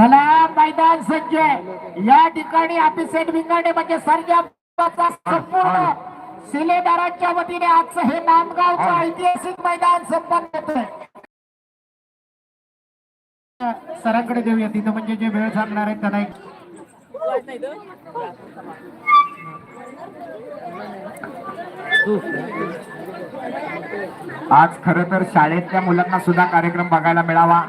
चला मैदान सज्ज. या ठिकाणी अभिषेक विंगाडे म्हणजे सर्जाचा संपूर्ण शिलेदारांच्या वतीने आजचं हे नांदगावचं ऐतिहासिक मैदान संपन्न होतंय. सरांकडे देऊया तिथं म्हणजे जे वेळ सांगणार आहे त्यांना एक आज खर तर शाळेतल्या मुलांना सुद्धा कार्यक्रम बघायला मिळावा.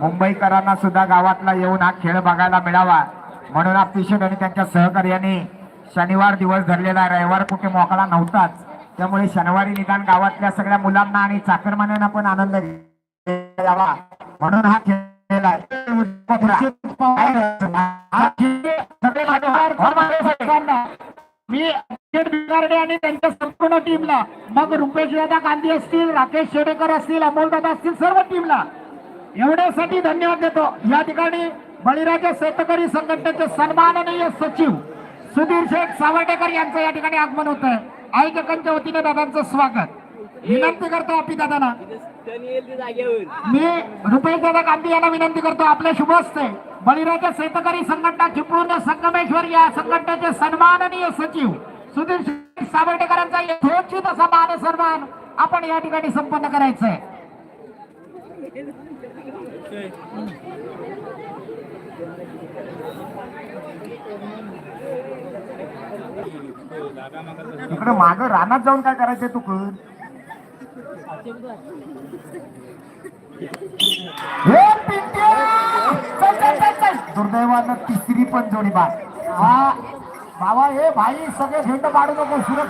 मुंबईकरांना सुद्धा गावातला येऊन हा खेळ बघायला मिळावा. म्हणून अतिशय आणि त्यांच्या सहकार्याने शनिवार दिवस धरलेला रविवार कुठे मोकळा नव्हताच. त्यामुळे शनिवारी निदान गावातल्या सगळ्या मुलांना आणि चाकरमान्यांना पण आनंद यावा. म्हणून हा खेळ मी बिगारडे आणि त्यांच्या संपूर्ण टीमला मग रुपेश दादा गांधी असतील राकेश शेडेकर असतील अमोल दादा असतील सर्व टीमला एवढ्यासाठी धन्यवाद देतो. या ठिकाणी बळीराजा सेतकरी संघटनेचे सन्माननीय सचिव सुधीर शेख सावर्डेकर यांचं या ठिकाणी आगमन होत आहे आयोजकांच्या वतीने दादांचं स्वागत. विनंती करतो आपली दादांना. मी रुपेश दादा गांधी यांना विनंती करतो आपल्या शुभ असते बळीराजा शेतकरी संघटना चिपळूण संगमेश्वर या संघटनेचे सन्माननीय सचिव सुधीर शेख सावर्डेकरांचा यथोचित असा मान सन्मान आपण या ठिकाणी संपन्न करायचं आहे इकडं माग रानात जाऊन काय करायचंय तू कर दुर्दैवानं तिसरी पण जोडी बाद. हा बाबा हे भाई सगळे झेंड पाडू नको सुरक्षा